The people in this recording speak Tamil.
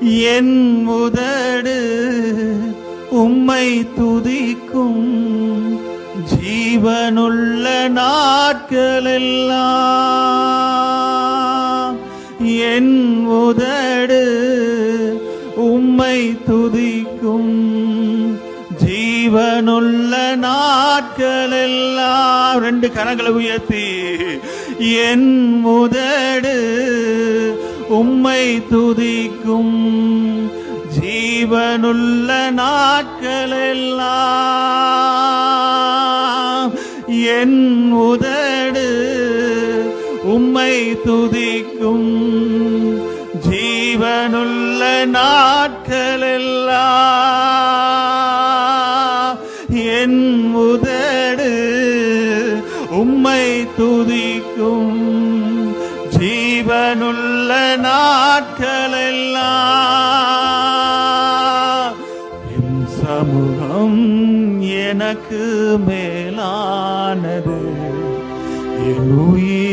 என் உதடு உம்மை துதிக்கும் ஜீவனுள்ள நாட்களெல்லாம். என் உதடு உம்மை துதிக்கும் ஜீவனுள்ள நாட்களெல்லாம். ரெண்டு கரங்களை உயர்த்தி. என் முதடு உம்மை துதிக்கும் ஜீவனுள்ள நாட்களெல்லாம் என் உதடு உம்மை துதிக்கும் ஜீவனுள்ள நாட்களெல்லாம் என் உதடு உம்மை துதிக்கும் இறைவனுள்ள நாட்களெல்லாம் என் சமூகம் எனக்கு மேலானது. என் உயிர்